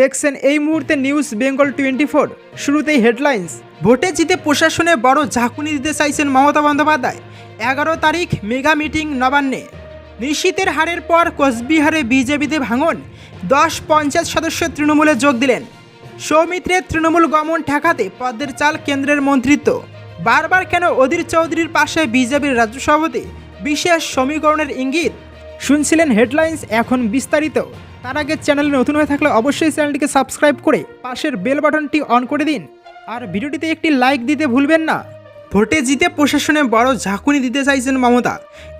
দেখছেন এই মুহূর্তে নিউজ বেঙ্গল টোয়েন্টি ফোর শুরুতেই হেডলাইন্স ভোটে জিতে প্রশাসনে বড় ঝাঁকুনি দিতে চাইছেন মমতা বন্দ্যোপাধ্যায়। এগারো তারিখ মেগা মিটিং নবান্নে। নিশীতের হারের পর কোচবিহারে বিজেপিতে ভাঙন। দশ পঞ্চায়েত সদস্য তৃণমূলে যোগ দিলেন। সৌমিত্রের তৃণমূল গমন ঠেকাতে পদ্মের চাল কেন্দ্রের মন্ত্রিত্ব। বারবার কেন অধীর চৌধুরীর পাশে বিজেপির রাজ্য সভাপতি বিশেষ সমীকরণের ইঙ্গিত? শুনছিলেন হেডলাইন্স এখন বিস্তারিত। তার আগে চ্যানেলে নতুন হয়ে থাকলে অবশ্যই চ্যানেলটিকে সাবস্ক্রাইব করে পাশের বেল বাটনটি অন করে দিন। আর ভিডিওটিতে একটি লাইক দিতে ভুলবেন না। ভোটে জিতে প্রশাসনে বড় ঝাঁকুনি দিতে চাইছেন মমতা।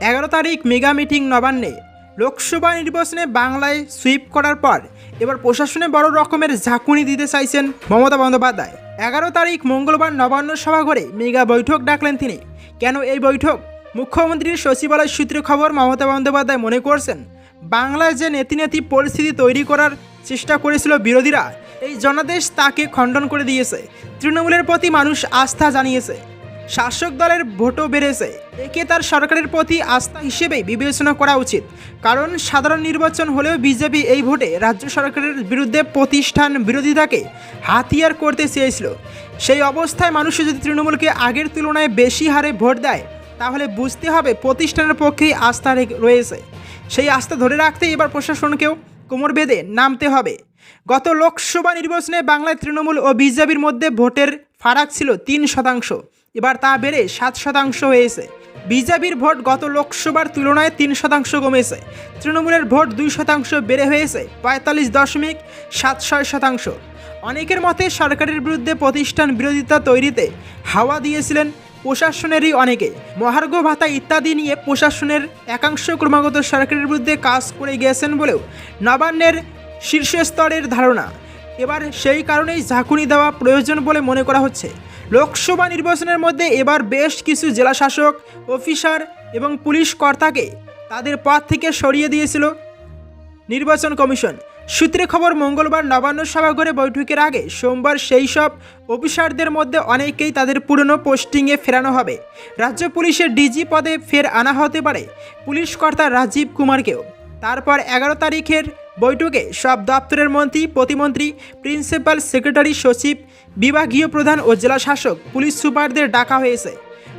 এগারো তারিখ মেগা মিটিং নবান্নে। লোকসভা নির্বাচনে বাংলায় সুইপ করার পর এবার প্রশাসনে বড় রকমের ঝাঁকুনি দিতে চাইছেন মমতা বন্দ্যোপাধ্যায়। এগারো তারিখ মঙ্গলবার নবান্ন সভাঘরে মেগা বৈঠক ডাকলেন তিনি। কেন এই বৈঠক? মুখ্যমন্ত্রীর সচিবালয় সূত্রে খবর মমতা বন্দ্যোপাধ্যায় মনে করছেন বাংলায় যে নেতি নেতি পরিস্থিতি তৈরি করার চেষ্টা করেছিল বিরোধীরা, এই জনাদেশ তাকে খণ্ডন করে দিয়েছে। তৃণমূলের প্রতি মানুষ আস্থা জানিয়েছে। শাসক দলের ভোটও বেড়েছে। একে তার সরকারের প্রতি আস্থা হিসেবেই বিবেচনা করা উচিত। কারণ সাধারণ নির্বাচন হলেও বিজেপি এই ভোটে রাজ্য সরকারের বিরুদ্ধে প্রতিষ্ঠান বিরোধিতাকে হাতিয়ার করতে চেয়েছিল। সেই অবস্থায় মানুষ যদি তৃণমূলকে আগের তুলনায় বেশি হারে ভোট দেয় তাহলে বুঝতে হবে প্রতিষ্ঠানের পক্ষেই আস্থা রয়েছে। সেই আস্থা ধরে রাখতে এবার প্রশাসনকেও কোমর বেঁধে নামতে হবে। গত লোকসভা নির্বাচনে বাংলায় তৃণমূল ও বিজেপির মধ্যে ভোটের ফারাক ছিল তিন শতাংশ। এবার তা বেড়ে সাত শতাংশ হয়েছে। বিজেপির ভোট গত লোকসভার তুলনায় তিন শতাংশ কমেছে। তৃণমূলের ভোট দুই শতাংশ বেড়ে হয়েছে, পঁয়তাল্লিশ দশমিক সাত ছয় শতাংশ। অনেকের মতে সরকারের বিরুদ্ধে প্রতিষ্ঠান বিরোধিতা তৈরিতে হাওয়া দিয়েছিলেন প্রশাসনেরই অনেকে। মহার্ঘ ভাতা ইত্যাদি নিয়ে প্রশাসনের একাংশ ক্রমাগত সরকারের বিরুদ্ধে কাজ করে গিয়েছেন বলেও নবান্নের শীর্ষস্তরের ধারণা। এবার সেই কারণেই ঝাঁকুনি দেওয়া প্রয়োজন বলে মনে করা হচ্ছে। লোকসভা নির্বাচনের মধ্যে এবার বেশ কিছু জেলাশাসক অফিসার এবং পুলিশ কর্তাকে তাদের পথ থেকে সরিয়ে দিয়েছিল নির্বাচন কমিশন। সূত্রে খবর, মঙ্গলবার নবান্ন সভাঘরে বৈঠকের আগে সোমবার সেই সব অফিসারদের মধ্যে অনেকেই তাদের পুরনো পোস্টিংয়ে ফেরানো হবে। রাজ্য পুলিশের ডিজি পদে ফের আনা হতে পারে পুলিশ কর্তা রাজীব কুমারকেও। তারপর এগারো তারিখের বৈঠকে সব দপ্তরের মন্ত্রী, প্রতিমন্ত্রী, প্রিন্সিপাল সেক্রেটারি সচিব, বিভাগীয় প্রধান ও জেলা শাসক পুলিশ সুপারদের ডাকা হয়েছে।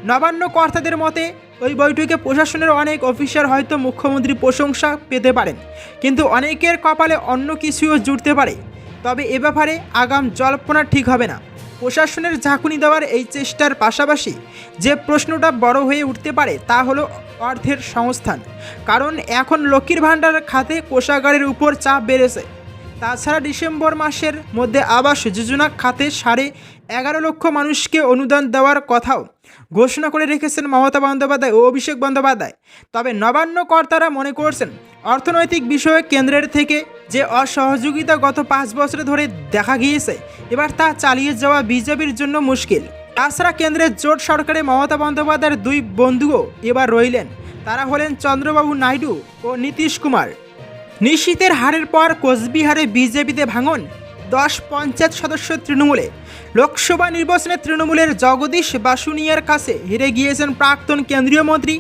নবান্ন কর্তাদের মতে ওই বৈঠকে প্রশাসনের অনেক অফিসার হয়তো মুখ্যমন্ত্রী প্রশংসা পেতে পারেন। কিন্তু অনেকের কপালে অন্য কিছুও জুটতে পারে। তবে এ ব্যাপারে আগাম জল্পনা ঠিক হবে না। প্রশাসনের ঝাঁকুনি দেওয়ার এই চেষ্টার পাশাপাশি যে প্রশ্নটা বড় হয়ে উঠতে পারে তা হলো অর্থের সংস্থান। কারণ এখন লক্ষ্মীর ভাণ্ডার খাতে কোষাগারের উপর চাপ বেড়েছে। তাছাড়া ডিসেম্বর মাসের মধ্যে আবাস যোজনা খাতে সাড়ে এগারো লক্ষ মানুষকে অনুদান দেওয়ার কথাও ঘোষণা করে রেখেছেন মমতা বন্দ্যোপাধ্যায় ও অভিষেক বন্দ্যোপাধ্যায়। তবে নবান্ন কর্তারা মনে করছেন, অর্থনৈতিক বিষয়ে কেন্দ্রের থেকে যে অসহযোগিতা গত পাঁচ বছরে ধরে দেখা গিয়েছে, এবার তা চালিয়ে যাওয়া বিজেপির জন্য মুশকিল। তাছাড়া কেন্দ্রের জোট সরকারে মমতা বন্দ্যোপাধ্যায়ের দুই বন্ধুও এবার রইলেন। তারা হলেন চন্দ্রবাবু নাইডু ও নীতিশ কুমার। নিশীতের হারের পর কোচবিহারে বিজেপিতে ভাঙন দশ পঞ্চায়েত সদস্য তৃণমূলে। লোকসভা নির্বাচনে তৃণমূলের জগদীশ বাসুনিয়ার কাছে হেরে গিয়েছেন প্রাক্তন কেন্দ্রীয় মন্ত্রী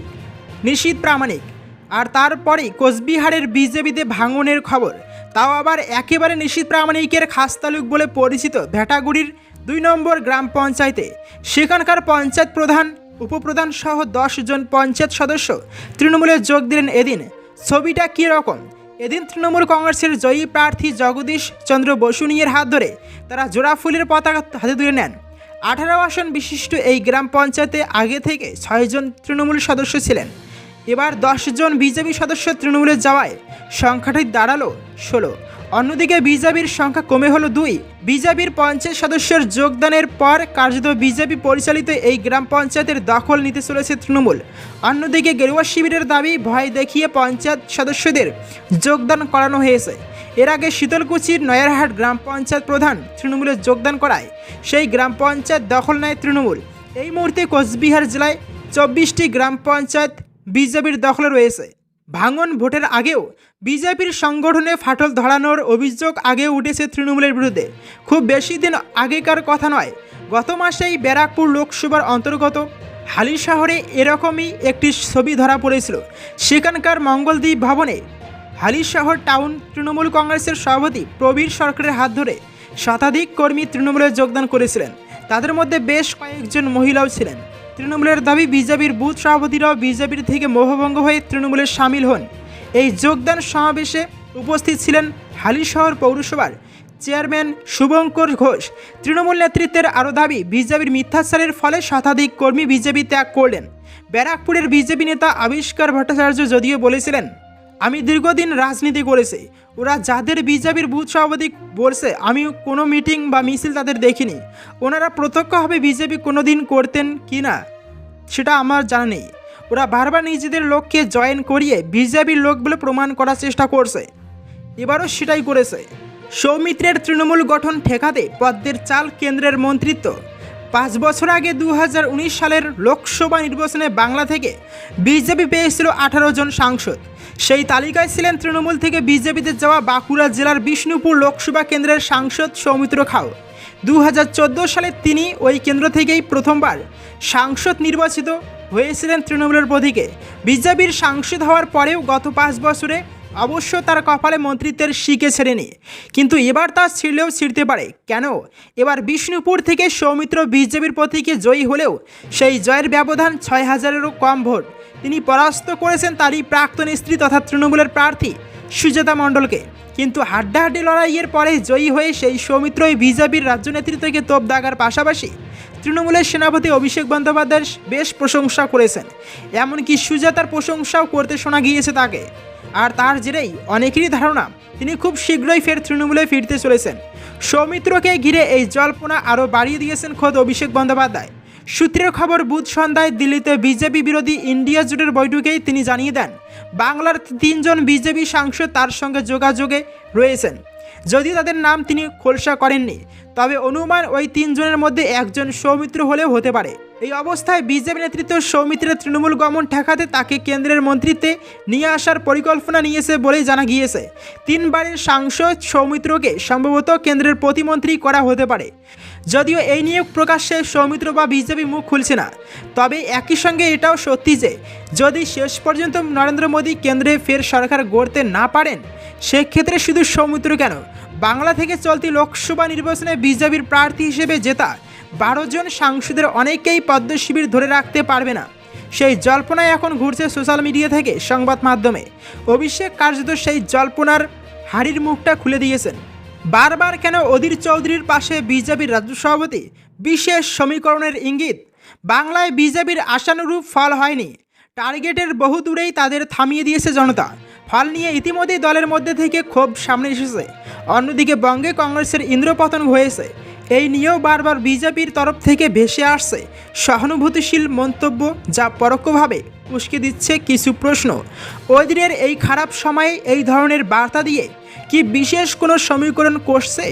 নিশীত প্রামাণিক। আর তারপরেই কোচবিহারের বিজেপিতে ভাঙনের খবর। তাও আবার একেবারে নিশীত প্রামাণিকের খাস তালুক বলে পরিচিত ভেটাগুড়ির দুই নম্বর গ্রাম পঞ্চায়েতে। সেখানকার পঞ্চায়েত প্রধান, উপপ্রধান সহ দশ জন পঞ্চায়েত সদস্য তৃণমূলে যোগ দিলেন এদিন। ছবিটা কী রকম? এদিন তৃণমূল কংগ্রেসের জয়ী প্রার্থী জগদীশ চন্দ্র বসুনিয়ের হাত ধরে তারা জোড়া ফুলের পতাকা হাতে তুলে নেন। আঠারো আসন বিশিষ্ট এই গ্রাম পঞ্চায়েতে আগে থেকে ছয়জন তৃণমূল সদস্য ছিলেন। এবার দশজন বিজেপি সদস্য তৃণমূলে যাওয়ায় সংখ্যাটি দাঁড়াল ষোলো। অন্যদিকে বিজেপির সংখ্যা কমে হলো দুই। বিজেপির পঞ্চায়েত সদস্যের যোগদানের পর কার্যত বিজেপি পরিচালিত এই গ্রাম পঞ্চায়েতের দখল নিতে চলেছে তৃণমূল। অন্যদিকে গেরুয়া শিবিরের দাবি, ভয় দেখিয়ে পঞ্চায়েত সদস্যদের যোগদান করানো হয়েছে। এর আগে শীতলকুচির নয়ারহাট গ্রাম পঞ্চায়েত প্রধান তৃণমূলে যোগদান করায়, সেই গ্রাম পঞ্চায়েত দখল নেয় তৃণমূল। এই মুহূর্তে কোচবিহার জেলায় চব্বিশটি গ্রাম পঞ্চায়েত বিজেপির দখলে রয়েছে। ভাঙন ভোটের আগেও বিজেপির সংগঠনে ফাটল ধরানোর অভিযোগ আগে উঠেছে তৃণমূলের বিরুদ্ধে। খুব বেশি দিন আগেকার কথা নয়, গত মাসেই ব্যারাকপুর লোকসভার অন্তর্গত হালি শহরে এরকমই একটি ছবি ধরা পড়েছিল। সেখানকার মঙ্গলদ্বীপ ভবনে হালিশহর টাউন তৃণমূল কংগ্রেসের সভাপতি প্রবীর সরকারের হাত ধরে শতাধিক কর্মী তৃণমূলে যোগদান করেছিলেন। তাদের মধ্যে বেশ কয়েকজন মহিলাও ছিলেন। তৃণমূলের দাবি বিজেপির বুথ সভাপতিরাও বিজেপির থেকে মোহভঙ্গ হয়ে তৃণমূলে সামিল হন। এই যোগদান সমাবেশে উপস্থিত ছিলেন হালিশহর পৌরসভার চেয়ারম্যান শুভঙ্কর ঘোষ। তৃণমূল নেতৃত্বের আরও দাবি, বিজেপির মিথ্যাচারের ফলে শতাধিক কর্মী বিজেপি ত্যাগ করলেন। ব্যারাকপুরের বিজেপি নেতা আবিষ্কার ভট্টাচার্য যদিও বলেছিলেন আমি দীর্ঘদিন রাজনীতি করেছি। ওরা যাদের বিজেপির বুথ সভাপতি বলছে আমি কোনো মিটিং বা মিছিল তাদের দেখিনি। ওনারা প্রত্যক্ষভাবে বিজেপি কোনো দিন করতেন কি না, সেটা আমার জানা নেই। ওরা বারবার নিজেদের লোককে জয়েন করিয়ে বিজেপির লোক বলে প্রমাণ করার চেষ্টা করছে। এবারও সেটাই করেছে। সৌমিত্রের তৃণমূল গঠন ঠেকাতে পদ্মের চাল কেন্দ্রের মন্ত্রিত্ব পাঁচ বছর আগে দু হাজার উনিশ সালের লোকসভা নির্বাচনে বাংলা থেকে বিজেপি পেয়েছিল আঠারো জন সাংসদ। সেই তালিকায় ছিলেন তৃণমূল থেকে বিজেপিতে যাওয়া বাঁকুড়া জেলার বিষ্ণুপুর লোকসভা কেন্দ্রের সাংসদ সৌমিত্র খাও। দু হাজার চোদ্দ সালে তিনি ওই কেন্দ্র থেকেই প্রথমবার সাংসদ নির্বাচিত হয়েছিলেন তৃণমূলের প্রতীকে বিজেপির সাংসদ হওয়ার পরেও গত পাঁচ বছরে অবশ্য তার কপালে মন্ত্রিত্বের শিকে ছেড়েনি। কিন্তু এবার তা ছিঁড়লেও ছিঁড়তে পারে। কেন? এবার বিষ্ণুপুর থেকে সৌমিত্র বিজেপির প্রতীকে জয়ী হলেও সেই জয়ের ব্যবধান ছয় হাজারেরও কম ভোট। তিনি পরাস্ত করেছেন তারই প্রাক্তন স্ত্রী তথা তৃণমূলের প্রার্থী সুজাতা মণ্ডলকে। কিন্তু হাড্ডাহাড্ডি লড়াইয়ের পরে জয়ী হয়ে সেই সৌমিত্রই বিজেপির রাজ্য নেতৃত্বকে তোপ দাগার পাশাপাশি তৃণমূলের সেনাপতি অভিষেক বন্দ্যোপাধ্যায়ের বেশ প্রশংসা করেছেন। এমনকি সুজাতার প্রশংসাও করতে শোনা গিয়েছে তাকে। আর তার জেরেই অনেকেরই ধারণা, তিনি খুব শীঘ্রই ফের তৃণমূলে ফিরতে চলেছেন। সৌমিত্রকে ঘিরে এই জল্পনা আরও বাড়িয়ে দিয়েছেন খোদ অভিষেক বন্দ্যোপাধ্যায়। সূত্রের খবর, বুধ সন্ধ্যায় দিল্লিতে বিজেপি বিরোধী ইন্ডিয়া জোটের বৈঠকেই তিনি জানিয়ে দেন, বাংলার তিনজন বিজেপি সাংসদ তার সঙ্গে যোগাযোগে রয়েছেন। যদি তাদের নাম তিনি খোলসা করেননি, তবে অনুমান ওই তিনজনের মধ্যে একজন সৌমিত্র হলেও হতে পারে। এই অবস্থায় বিজেপি নেতৃত্ব সৌমিত্রের তৃণমূল গমন ঠেকাতে তাকে কেন্দ্রের মন্ত্রীতে নিয়ে আসার পরিকল্পনা নিয়েছে বলেই জানা গিয়েছে। তিনবারের সাংসদ সৌমিত্রকে সম্ভবত কেন্দ্রের প্রতিমন্ত্রী করা হতে পারে। যদিও এই নিয়োগ প্রকাশ্যে সৌমিত্র বা বিজেপি মুখ খুলছে না। তবে একই সঙ্গে এটাও সত্যি যে, যদি শেষ পর্যন্ত নরেন্দ্র মোদী কেন্দ্রে ফের সরকার গড়তে না পারেন, সেক্ষেত্রে শুধু সৌমিত্র কেন? বাংলা থেকে চলতি লোকসভা নির্বাচনে বিজেপির প্রার্থী হিসেবে জেতা বারো জন সাংসদের অনেকেই পদ্ম শিবির ধরে রাখতে পারবে না। সেই জল্পনায় এখন ঘুরছে সোশ্যাল মিডিয়া থেকে সংবাদ মাধ্যমে। অভিষেক কার্যত সেই জল্পনার হাড়ির মুখটা খুলে দিয়েছেন। বারবার কেন অধীর চৌধুরীর পাশে বিজেপির রাজ্য সভাপতি? বিশেষ সমীকরণের ইঙ্গিত? বাংলায় বিজেপির আশানুরূপ ফল হয়নি। টার্গেটের বহু দূরেই তাদের থামিয়ে দিয়েছে জনতা। ফল নিয়ে ইতিমধ্যেই দলের মধ্যে থেকে ক্ষোভ সামনে এসেছে। অন্যদিকে বঙ্গে কংগ্রেসের ইন্দ্রপতন হয়েছে। এই নিয়েও বারবার বিজেপির তরফ থেকে ভেসে আসছে সহানুভূতিশীল মন্তব্য, যা পরোক্ষভাবে উস্কে দিচ্ছে কিছু প্রশ্ন। ওই দিনের এই খারাপ সময়ে এই ধরনের বার্তা দিয়ে কি বিশেষ কোনো সমীকরণ করছে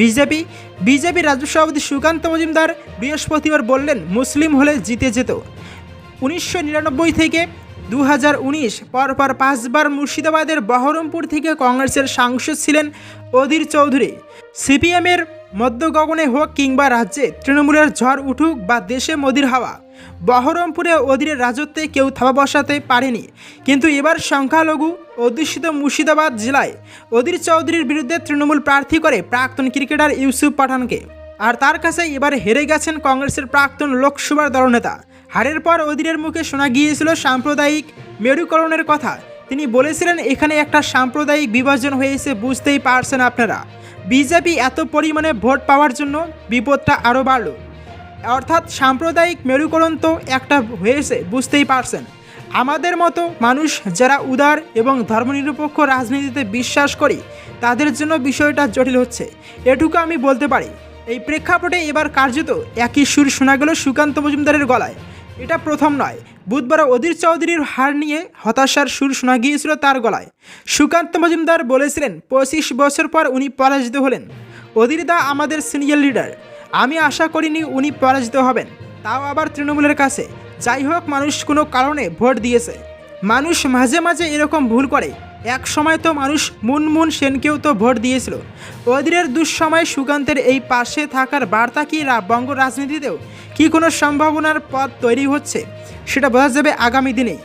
বিজেপি? বিজেপি রাজ্য সভাপতি সুকান্ত মজুমদার বৃহস্পতিবার বললেন, মুসলিম হলে জিতে যেত। উনিশশো নিরানব্বই থেকে দু হাজার উনিশ পরপর পাঁচবার মুর্শিদাবাদের বহরমপুর থেকে কংগ্রেসের সাংসদ ছিলেন অধীর চৌধুরী। সিপিএমের মধ্য গগনে হোক কিংবা রাজ্যে তৃণমূলের ঝড় উঠুক বা দেশে মোদির হাওয়া, বহরমপুরে অধীরের রাজত্বে কেউ থাবা বসাতে পারেনি। কিন্তু এবার সংখ্যালঘু অধ্যুষিত মুর্শিদাবাদ জেলায় অধীর চৌধুরীর বিরুদ্ধে তৃণমূল প্রার্থী করে প্রাক্তন ক্রিকেটার ইউসুফ পাঠানকে। আর তার কাছে এবার হেরে গেছেন কংগ্রেসের প্রাক্তন লোকসভার দলনেতা। হারের পর অধীরের মুখে শোনা গিয়েছিল সাম্প্রদায়িক মেরুকরণের কথা। তিনি বলেছিলেন, এখানে একটা সাম্প্রদায়িক বিভাজন হয়েছে, বুঝতেই পারছেন আপনারা। বিজেপি এত পরিমাণে ভোট পাওয়ার জন্য বিপদটা আরও বাড়ল। অর্থাৎ সাম্প্রদায়িক মেরুকরণ তো একটা হয়েছে, বুঝতেই পারছেন। আমাদের মতো মানুষ যারা উদার এবং ধর্মনিরপেক্ষ রাজনীতিতে বিশ্বাস করি, তাদের জন্য বিষয়টা জটিল হচ্ছে। এটুকু আমি বলতে পারি, এই প্রেক্ষাপটে এবার কার্যত একই সুর শোনা গেল সুকান্ত মজুমদারের গলায়। এটা প্রথম নয় বুধবার অধীর চৌধুরীর হার নিয়ে হতাশার সুর শোনা গিয়েছিল তার গলায়। সুকান্ত মজুমদার বলেছিলেন, পঁচিশ বছর পর উনি পরাজিত হলেন। অধীর দা আমাদের সিনিয়র লিডার। আমি আশা করিনি উনি পরাজিত হবেন। তাও আবার তৃণমূলের কাছে। যাই হোক, মানুষ কোনো কারণে ভোট দিয়েছে। মানুষ মাঝে মাঝে এরকম ভুল করে। এক সময় তো মানুষ মুনমুন সেনকেও তো ভোট দিয়েছিল। অধীরের দুঃসময়ে সুকান্তের এই পাশে থাকার বার্তা কি বঙ্গ রাজনীতিতেও? কি কোনো সম্ভাবনার পথ তৈরি হচ্ছে সেটা বোঝা যাবে আগামী দিনেই।